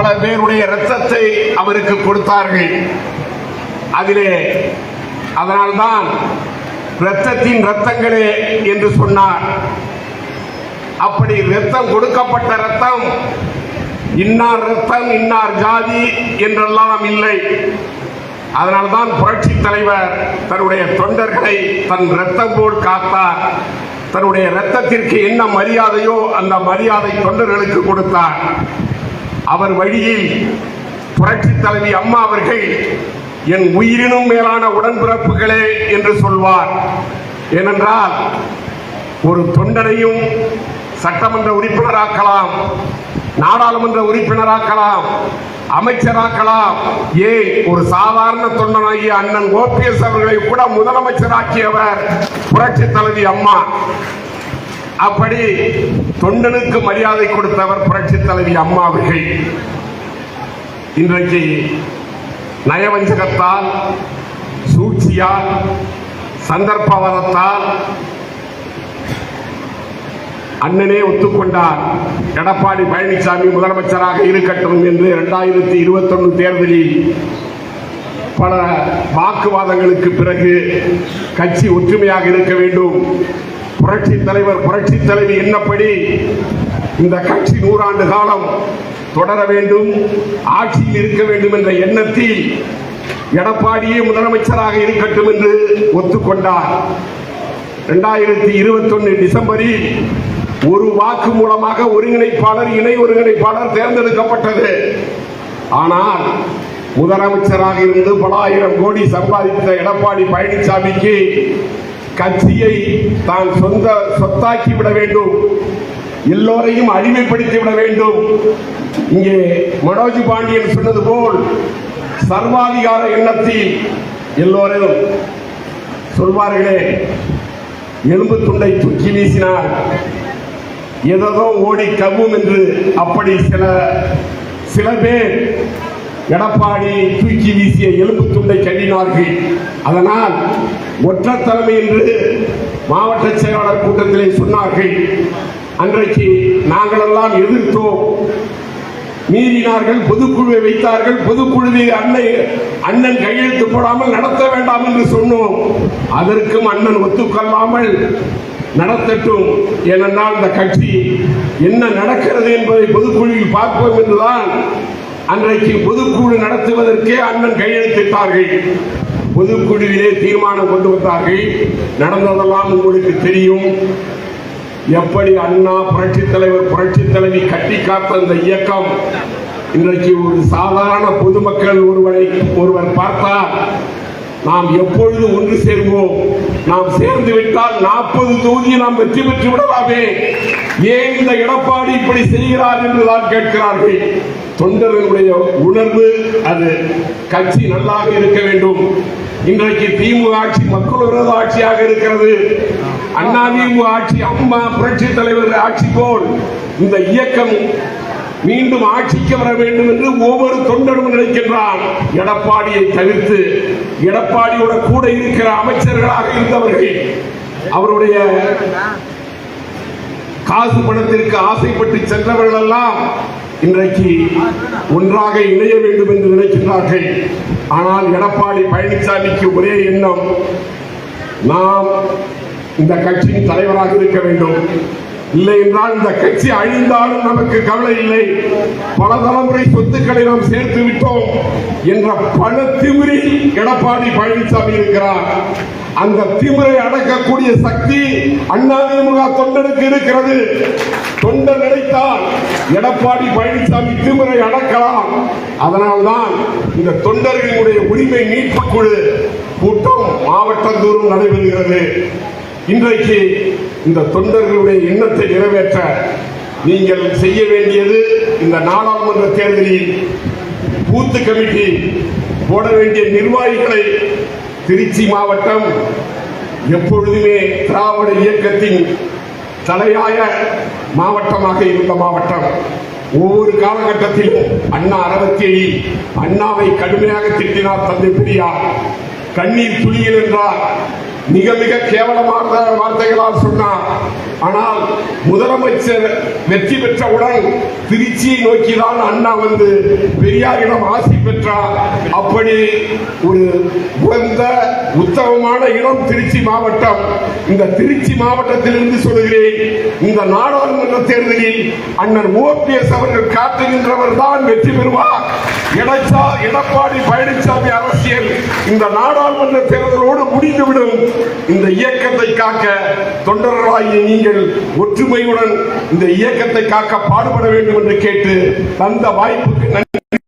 பல பேருடைய ரத்தத்தை அவருக்கு கொடுத்தார்கள். அதிலே அதனால்தான் இரத்தத்தின் ரத்தங்களே என்று சொன்னார். அப்படி ரத்தம் கொடுக்கப்பட்ட ரத்தம் இன்னார் ரத்தம் இன்னார் ஜாதி என்றெல்லாம் இல்லை. அதனால்தான் புரட்சி தலைவர் தன்னுடைய தொண்டர்களை தன் ரத்தம் போல் காத்தார். தன்னுடைய ரத்தத்திற்கு என்ன மரியாதையோ அந்த மரியாதை தொண்டர்களுக்கு கொடுத்தார். அவர் வழியில் புரட்சி தலைவி அம்மா அவர்கள் என் உயிரினும் மேலான உடன்பிறப்புகளே என்று சொல்வார். ஏனென்றால் ஒரு தொண்டனையும் சட்டமன்ற உறுப்பினராக்கலாம் நாடாளுமன்ற உறுப்பினராக்கலாம் அமைச்சராக்கலாம். ஏன்? ஒரு சாதாரண தொண்டனாகிய அண்ணன் ஓபிஎஸ் அவர்களை கூட முதலமைச்சராக்கியவர் புரட்சி தலைவி அம்மா. அப்படி தொண்டனுக்கு மரியாதை கொடுத்தவர் புரட்சி தலைவி அம்மா அவர்கள். இன்றைக்கு நயவஞ்சகத்தால் சூழ்ச்சியால் சந்தர்ப்பவாதத்தால் அண்ணனே ஒத்துக்கொண்டார். எடப்பாடி பழனிசாமி முதலமைச்சராக இருக்கட்டும் என்று இரண்டாயிரத்தி இருபத்தொன்னு தேர்தலில் பல வாக்குவாதங்களுக்கு பிறகு கட்சி ஒற்றுமையாக இருக்க வேண்டும். தலைவர் புரட்சி தலைவி என்னப்படி இந்த கட்சி நூறாண்டு காலம் தொடர வேண்டும் ஆட்சியில் இருக்க வேண்டும் என்ற எண்ணத்தில் எடப்பாடியே முதலமைச்சராக இருக்கட்டும் என்று ஒத்துக்கொண்டார். இரண்டாயிரத்தி இருபத்தொன்னு டிசம்பரில் ஒரு வாக்கு மூலமாக ஒருங்கிணைப்பாளர் இணை ஒருங்கிணைப்பாளர் தேர்ந்தெடுக்கப்பட்டது. ஆனால் முதலமைச்சராக இருந்து பல ஆயிரம் கோடி சம்பாதித்த எடப்பாடி பழனிசாமிக்கு கட்சியை தான் சொந்த சொத்தாக்கி விட வேண்டும். எல்லோரையும் அடிமைப்படுத்தி விட வேண்டும். இங்கே மனோஜ் பாண்டியன் சொன்னது போல் சர்வாதிகார எண்ணத்தில் எல்லோரும் சொல்வார்களே எலும்பு துண்டை தூக்கி வீசினார். எதோ ஓடி கவ்வும் என்று அப்படி சில சில பேர் எடப்பாடி தூக்கி வீசிய எலும்பு துண்டை கண்டினார்கள் அதனால் ஒற்ற தலைமை என்று மாவட்ட செயலாளர் கூட்டத்திலே சொன்னார்கள். அன்றைக்கு நாங்களெல்லாம் எதிர்த்தோம். மீறினார்கள் பொதுக்குழுவை வைத்தார்கள் பொதுக்குழுவில் அன்னை அண்ணன் கையெழுத்து போடாமல் நடத்த வேண்டாம் என்று சொன்னோம். அதற்கும் அண்ணன் ஒத்துக்கொள்ளாமல் நடத்தட்டும். ஏனென்றால் இந்த கட்சி என்ன நடக்கிறது என்பதை பொதுக்குழுவில் பார்ப்போம் என்றுதான் அன்றைக்கு பொதுக்குழு நடத்துவதற்கே அண்ணன் கையெழுத்திட்டார்கள் பொதுக்குழுவிலே தீர்மானம் கொண்டு வந்தார்கள். நடந்ததெல்லாம் உங்களுக்கு தெரியும். எப்படி அண்ணா புரட்சி தலைவர் புரட்சி தலைவி கட்டி காத்த அந்த இயக்கம்? இன்றைக்கு ஒரு சாதாரண பொதுமக்கள் ஒருவரை ஒருவர் பார்த்தார் நாம் எப்பொழுது ஒன்று சேர்வோம். நாம் சேர்ந்து விட்டால் நாற்பது தொகுதியை நாம் வெற்றி பெற்று விடலாமே. ஏன் இந்த எடப்பாடி இப்படி செய்கிறார் என்றுதான் கேட்கிறார்கள். தொண்டர்களுடைய உணர்வு அது கட்சி நல்லாக இருக்க வேண்டும். இன்றைக்கு திமுக ஆட்சி மக்கள் விரோத ஆட்சியாக இருக்கிறது. அண்ணா திமுக ஆட்சி அம்மா புரட்சி தலைவர் ஆட்சி போல் இந்த இயக்கம் மீண்டும் ஆட்சிக்கு வர வேண்டும் என்று ஒவ்வொரு தொண்டரும் நினைக்கின்றான் எடப்பாடியை தவிர்த்து எடப்பாடியோட கூட இருக்கிற அமைச்சர்களாக இருந்தவர்கள் அவருடைய காசு பணத்திற்கு ஆசைப்பட்டு சென்றவர்கள் எல்லாம் இன்றைக்கு ஒன்றாக இணைய வேண்டும் என்று நினைக்கின்றார்கள். ஆனால் எடப்பாடி பழனிசாமிக்கு ஒரே எண்ணம் நாம் இந்த கட்சியின் தலைவராக இருக்க வேண்டும். இல்லை என்றால் இந்த கட்சி அழிந்தாலும் நமக்கு கவலை இல்லை. பல தலைமுறை சொத்துக்களை நாம் சேர்த்து விட்டோம் என்ற பல திமிரி எடப்பாடி பழனிசாமி இருக்கிறார். அந்த திமிரை அடக்கக்கூடிய சக்தி அதிமுக தொண்டனுக்கு இருக்கிறது. தொண்டர் நினைத்தால் எடப்பாடி பழனிசாமி திமிரை அடக்கலாம். அதனால்தான் இந்த தொண்டர்களுடைய உரிமை மீட்பு குழு கூட்டம் மாவட்டந்தோறும் நடைபெறுகிறது. இன்றைக்கு இந்த தொண்டர்களுடைய எண்ணத்தை நிறைவேற்ற நீங்கள் செய்ய வேண்டியது இந்த நாடாளுமன்ற தேர்தலில் பூத்து கமிட்டி போட வேண்டிய நிர்வாகிகளை திருச்சி மாவட்டம் எப்பொழுதுமே திராவிட இயக்கத்தின் தலையாய மாவட்டமாக இருந்த மாவட்டம். ஒவ்வொரு காலகட்டத்திலும் அண்ணா அறுபத்தி அண்ணாவை கடுமையாக திட்டினார் தந்தை பெரியார். கண்ணீர் துளியில் என்றார். மிக மிக கேவலமான வார்த்தைகளால் சொன்னார். ஆனால் முதலமைச்சர் வெற்றி பெற்றவுடன் திருச்சியை நோக்கிதான் அண்ணா வந்து பெரியாரிடம் ஆசி பெற்றார் அப்படி ஒரு உயர்ந்த உத்தமமான இடம் திருச்சி மாவட்டம். இந்த திருச்சி மாவட்டத்திலிருந்து சொல்கிறேன் இந்த நாடாளுமன்ற தேர்தலில் அண்ணன் ஓபிஎஸ் அவர்கள் காட்டுகின்றவர் தான் வெற்றி பெறுவார். எடப்பாடி பழனிசாமி அரசியல் இந்த நாடாளுமன்ற தேர்தலோடு முடிந்துவிடும். இந்த இயக்கத்தை காக்க தொண்டர்களாகிய நீங்கள் ஒற்றுமையுடன் இந்த இயக்கத்தை காக்க பாடுபட வேண்டும் என்று கேட்டு தந்த வாய்ப்புக்கு நன்றி.